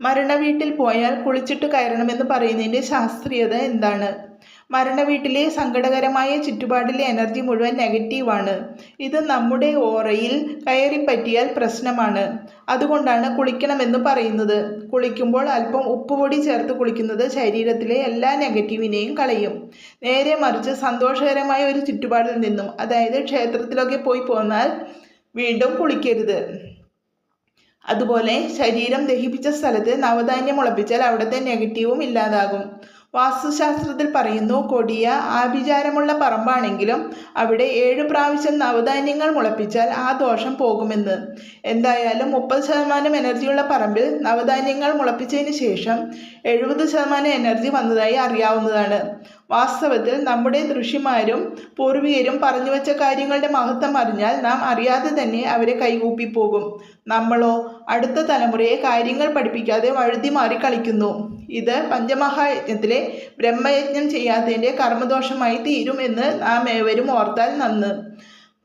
മരണവീട്ടിൽ പോയാൽ കുളിച്ചിട്ട് കയറണമെന്ന് പറയുന്നതിന്റെ ശാസ്ത്രീയത എന്താണ്? മരണവീട്ടിലെ സങ്കടകരമായ ചുറ്റുപാടിലെ എനർജി മുഴുവൻ നെഗറ്റീവാണ്. ഇത് നമ്മുടെ ഓറയിൽ കയറിപ്പറ്റിയാൽ പ്രശ്നമാണ്. അതുകൊണ്ടാണ് കുളിക്കണമെന്ന് പറയുന്നത്. കുളിക്കുമ്പോൾ അല്പം ഉപ്പുപൊടി ചേർത്ത് കുളിക്കുന്നത് ശരീരത്തിലെ എല്ലാ നെഗറ്റീവിനെയും കളയും. നേരെ മറിച്ച് സന്തോഷകരമായ ഒരു ചുറ്റുപാടിൽ നിന്നും അതായത് ക്ഷേത്രത്തിലൊക്കെ പോയി പോന്നാൽ വീണ്ടും കുളിക്കരുത്. അതുപോലെ ശരീരം ദഹിപ്പിച്ച സ്ഥലത്ത് നവധാന്യം മുളപ്പിച്ചാൽ അവിടുത്തെ നെഗറ്റീവും ഇല്ലാതാകും. വാസ്തുശാസ്ത്രത്തിൽ പറയുന്നു കൊടിയ ആഭിചാരമുള്ള പറമ്പാണെങ്കിലും അവിടെ ഏഴ് പ്രാവശ്യം നവധാന്യങ്ങൾ മുളപ്പിച്ചാൽ ആ ദോഷം പോകുമെന്ന്. എന്തായാലും മുപ്പത് ശതമാനം എനർജിയുള്ള പറമ്പിൽ നവധാന്യങ്ങൾ മുളപ്പിച്ചതിന് ശേഷം എഴുപത് ശതമാനം എനർജി വന്നതായി അറിയാവുന്നതാണ്. വാസ്തവത്തിൽ നമ്മുടെ ഋഷിമാരും പൂർവികരും പറഞ്ഞു വച്ച കാര്യങ്ങളുടെ മഹത്വം അറിഞ്ഞാൽ നാം അറിയാതെ തന്നെ അവരെ കൈകൂപ്പിപ്പോകും. നമ്മളോ അടുത്ത തലമുറയെ കാര്യങ്ങൾ പഠിപ്പിക്കാതെ വഴുതി മാറി കളിക്കുന്നു. ഇത് പഞ്ചമഹായജ്ഞത്തിലെ ബ്രഹ്മയജ്ഞം ചെയ്യാത്തതിന്റെ കർമ്മദോഷമായി തീരും എന്ന് നാം ഏവരും ഓർത്താൽ നന്ന്.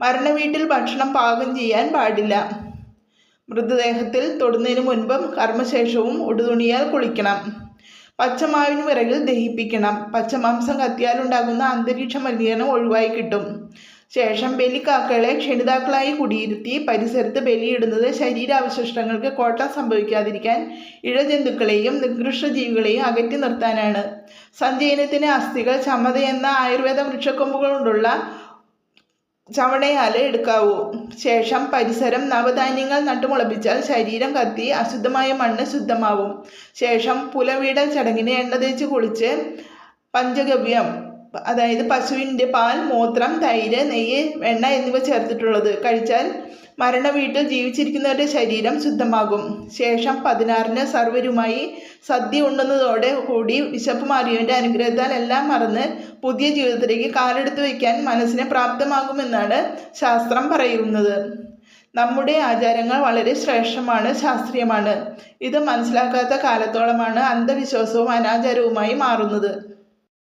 മരണവീട്ടിൽ ഭക്ഷണം പാകം ചെയ്യാൻ പാടില്ല. മൃതദേഹത്തിൽ തൊടുന്നതിന് മുൻപും കർമ്മശേഷവും ഉടുതുണിയാൽ കുളിക്കണം. പച്ചമാവിന് വിറകിൽ ദഹിപ്പിക്കണം. പച്ചമാംസം കത്തിയാലുണ്ടാകുന്ന അന്തരീക്ഷ മലിനീകരണം ഒഴിവായി കിട്ടും. ശേഷം ബലിക്കാക്കകളെ ക്ഷണിതാക്കളായി കുടിയിരുത്തി പരിസരത്ത് ബലിയിടുന്നത് ശരീരാവശിഷ്ടങ്ങൾക്ക് കോട്ടം സംഭവിക്കാതിരിക്കാൻ ഇഴജന്തുക്കളെയും നികൃഷ്ട ജീവികളെയും അകറ്റി നിർത്താനാണ്. സഞ്ചയനത്തിന് അസ്ഥികൾ ചമത എന്ന ആയുർവേദ വൃക്ഷക്കൊമ്പുകൾ കൊണ്ടുള്ള ചവണയാൽ എടുക്കാവൂ. ശേഷം പരിസരം നവധാന്യങ്ങൾ നട്ടുമുളപ്പിച്ചാൽ ശരീരം കത്തി അശുദ്ധമായ മണ്ണ് ശുദ്ധമാവും. ശേഷം പുലവീടൽ ചടങ്ങിന് എണ്ണ തേച്ച് കുളിച്ച് പഞ്ചഗവ്യം അതായത് പശുവിന്റെ പാൽ മൂത്രം തൈര് നെയ്യ് വെണ്ണ എന്നിവ ചേർത്തിട്ടുള്ളത്. കഴിച്ചാൽ മരണ വീട്ടിൽ ജീവിച്ചിരിക്കുന്നവരുടെ ശരീരം ശുദ്ധമാകും. ശേഷം പതിനാറിന് സർവരുമായി സദ്യ ഉണ്ണുന്നതോടെ കൂടി വിശപ്പ് മാറിയവന്റെ അനുഗ്രഹത്താൽ എല്ലാം മറന്ന് പുതിയ ജീവിതത്തിലേക്ക് കാലെടുത്ത് വയ്ക്കാൻ മനസ്സിന് പ്രാപ്തമാകുമെന്നാണ് ശാസ്ത്രം പറയുന്നത്. നമ്മുടെ ആചാരങ്ങൾ വളരെ ശ്രേഷ്ഠമാണ് ശാസ്ത്രീയമാണ്. ഇത് മനസ്സിലാക്കാത്ത കാലത്തോളമാണ് അന്ധവിശ്വാസവും അനാചാരവുമായി മാറുന്നത്.